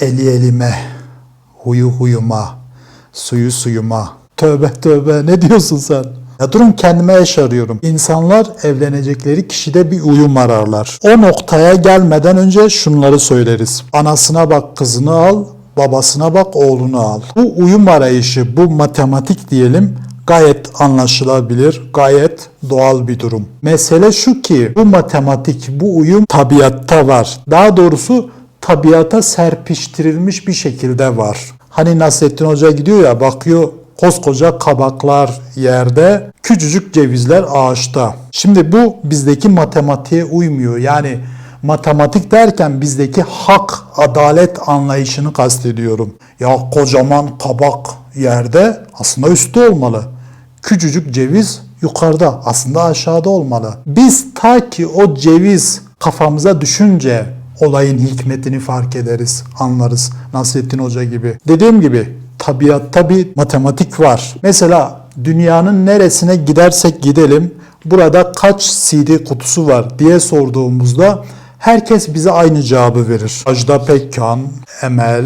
Eli elime, huyu huyuma, suyu suyuma. Tövbe tövbe ne diyorsun sen? Ya durun kendime eş arıyorum. İnsanlar evlenecekleri kişide bir uyum ararlar. O noktaya gelmeden önce şunları söyleriz. Anasına bak kızını al, babasına bak oğlunu al. Bu uyum arayışı, bu matematik diyelim gayet anlaşılabilir, gayet doğal bir durum. Mesele şu ki bu matematik, bu uyum tabiatta var. Daha doğrusu tabiata serpiştirilmiş bir şekilde var. Hani Nasrettin Hoca gidiyor ya bakıyor koskoca kabaklar yerde, küçücük cevizler ağaçta. Şimdi bu bizdeki matematiğe uymuyor. Yani matematik derken bizdeki hak, adalet anlayışını kastediyorum. Ya kocaman kabak yerde aslında üstte olmalı. Küçücük ceviz yukarıda aslında aşağıda olmalı. Biz ta ki o ceviz kafamıza düşünce olayın hikmetini fark ederiz, anlarız. Nasrettin Hoca gibi. Dediğim gibi tabiatta bir matematik var. Mesela dünyanın neresine gidersek gidelim burada kaç CD kutusu var diye sorduğumuzda herkes bize aynı cevabı verir. Ajda Pekkan, Emel,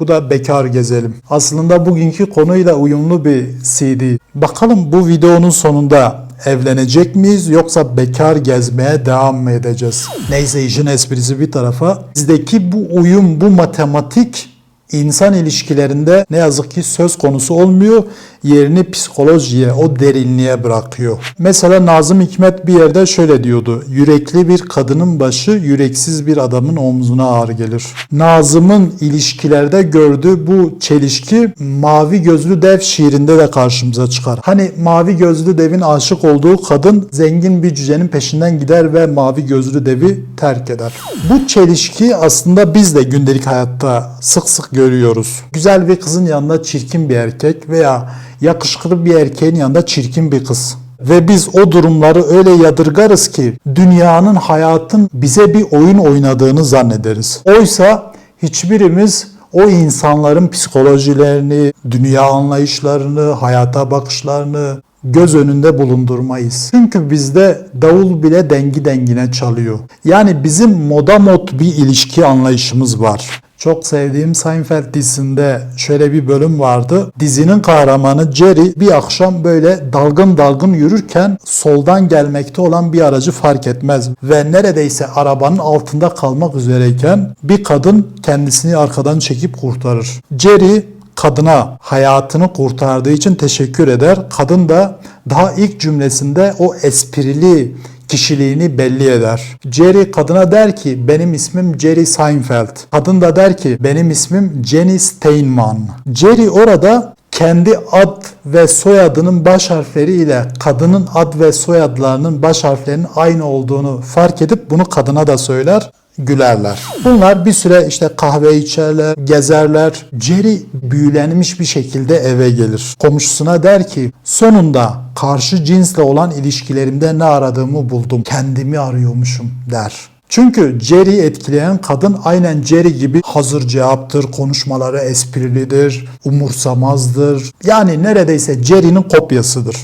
bu da bekar gezelim. Aslında bugünkü konuyla uyumlu bir CD. Bakalım bu videonun sonunda evlenecek miyiz yoksa bekar gezmeye devam mı edeceğiz? Neyse işin esprisi bir tarafa. Bizdeki bu uyum, bu matematik insan ilişkilerinde ne yazık ki söz konusu olmuyor. Yerini psikolojiye, o derinliğe bırakıyor. Mesela Nazım Hikmet bir yerde şöyle diyordu. Yürekli bir kadının başı yüreksiz bir adamın omzuna ağır gelir. Nazım'ın ilişkilerde gördüğü bu çelişki Mavi Gözlü Dev şiirinde de karşımıza çıkar. Hani Mavi Gözlü Dev'in aşık olduğu kadın zengin bir cücenin peşinden gider ve Mavi Gözlü Dev'i terk eder. Bu çelişki aslında biz de gündelik hayatta sık sık görüyoruz. Güzel bir kızın yanında çirkin bir erkek veya yakışıklı bir erkeğin yanında çirkin bir kız. Ve biz o durumları öyle yadırgarız ki dünyanın, hayatın bize bir oyun oynadığını zannederiz. Oysa hiçbirimiz o insanların psikolojilerini, dünya anlayışlarını, hayata bakışlarını göz önünde bulundurmayız. Çünkü bizde davul bile dengi dengine çalıyor. Yani bizim moda mod bir ilişki anlayışımız var. Çok sevdiğim Seinfeld dizisinde şöyle bir bölüm vardı. Dizinin kahramanı Jerry bir akşam böyle dalgın dalgın yürürken soldan gelmekte olan bir aracı fark etmez ve neredeyse arabanın altında kalmak üzereyken bir kadın kendisini arkadan çekip kurtarır. Jerry kadına hayatını kurtardığı için teşekkür eder. Kadın da daha ilk cümlesinde o esprili kişiliğini belli eder. Jerry kadına der ki benim ismim Jerry Seinfeld. Kadın da der ki benim ismim Jenny Steinman. Jerry orada kendi ad ve soyadının baş harfleri ile kadının ad ve soyadlarının baş harflerinin aynı olduğunu fark edip bunu kadına da söyler gülerler. Bunlar bir süre işte kahve içerler, gezerler. Jerry büyülenmiş bir şekilde eve gelir. Komşusuna der ki sonunda karşı cinsle olan ilişkilerimde ne aradığımı buldum. Kendimi arıyormuşum der. Çünkü Jerry'i etkileyen kadın aynen Jerry gibi hazır cevaptır, konuşmaları esprilidir, umursamazdır. Yani neredeyse Jerry'nin kopyasıdır.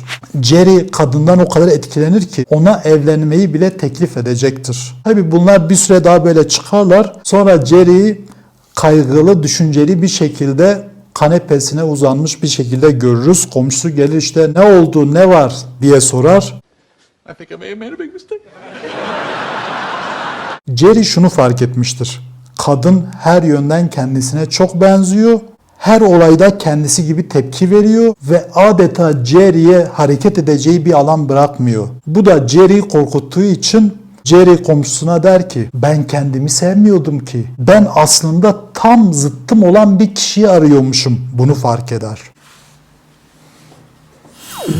Jerry kadından o kadar etkilenir ki ona evlenmeyi bile teklif edecektir. Tabi bunlar bir süre daha böyle çıkarlar. Sonra Jerry'i kaygılı, düşünceli bir şekilde kanepesine uzanmış bir şekilde görürüz. Komşusu gelir işte ne oldu, ne var diye sorar. I think I made a big mistake. Jerry şunu fark etmiştir. Kadın her yönden kendisine çok benziyor. Her olayda kendisi gibi tepki veriyor ve adeta Jerry'e hareket edeceği bir alan bırakmıyor. Bu da Jerry'i korkuttuğu için Jerry komşusuna der ki ben kendimi sevmiyordum ki. Ben aslında tam zıttım olan bir kişiyi arıyormuşum. Bunu fark eder.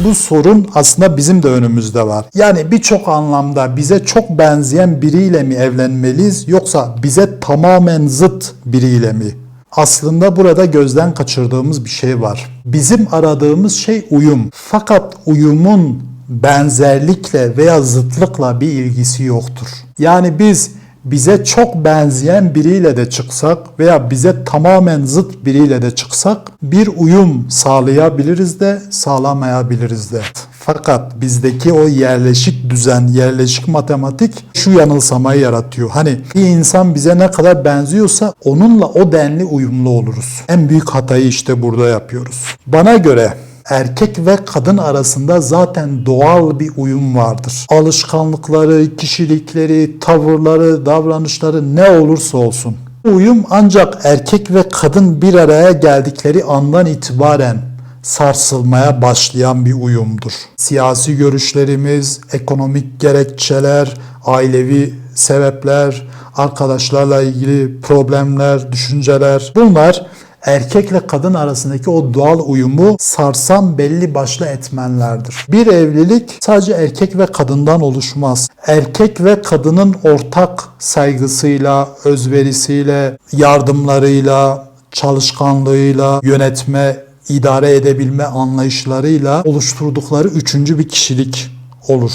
Bu sorun aslında bizim de önümüzde var. Yani birçok anlamda bize çok benzeyen biriyle mi evlenmeliyiz yoksa bize tamamen zıt biriyle mi? Aslında burada gözden kaçırdığımız bir şey var. Bizim aradığımız şey uyum. Fakat uyumun benzerlikle veya zıtlıkla bir ilgisi yoktur. Yani biz bize çok benzeyen biriyle de çıksak veya bize tamamen zıt biriyle de çıksak bir uyum sağlayabiliriz de sağlamayabiliriz de. Fakat bizdeki o yerleşik düzen, yerleşik matematik şu yanılsamayı yaratıyor. Hani bir insan bize ne kadar benziyorsa onunla o denli uyumlu oluruz. En büyük hatayı işte burada yapıyoruz. Bana göre erkek ve kadın arasında zaten doğal bir uyum vardır. Alışkanlıkları, kişilikleri, tavırları, davranışları ne olursa olsun. Bu uyum ancak erkek ve kadın bir araya geldikleri andan itibaren sarsılmaya başlayan bir uyumdur. Siyasi görüşlerimiz, ekonomik gerekçeler, ailevi sebepler, arkadaşlarla ilgili problemler, düşünceler bunlar erkekle kadın arasındaki o doğal uyumu sarsan belli başlı etmenlerdir. Bir evlilik sadece erkek ve kadından oluşmaz. Erkek ve kadının ortak saygısıyla, özverisiyle, yardımlarıyla, çalışkanlığıyla, yönetme, idare edebilme anlayışlarıyla oluşturdukları üçüncü bir kişilik olur.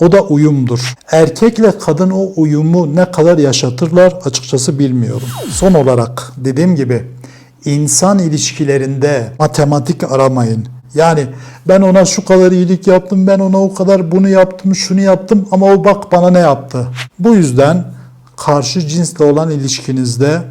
O da uyumdur. Erkekle kadın o uyumu ne kadar yaşatırlar açıkçası bilmiyorum. Son olarak dediğim gibi insan ilişkilerinde matematik aramayın. Yani ben ona şu kadar iyilik yaptım, ben ona o kadar bunu yaptım, şunu yaptım ama o bak bana ne yaptı. Bu yüzden karşı cinsle olan ilişkinizde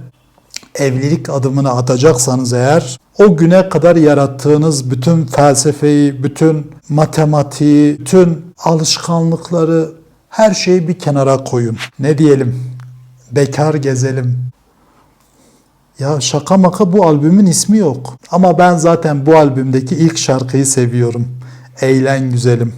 evlilik adımını atacaksanız eğer o güne kadar yarattığınız bütün felsefeyi, bütün matematiği, bütün alışkanlıkları her şeyi bir kenara koyun. Ne diyelim? Bekar gezelim. Ya şaka maka bu albümün ismi yok. Ama ben zaten bu albümdeki ilk şarkıyı seviyorum. Eğlen güzelim.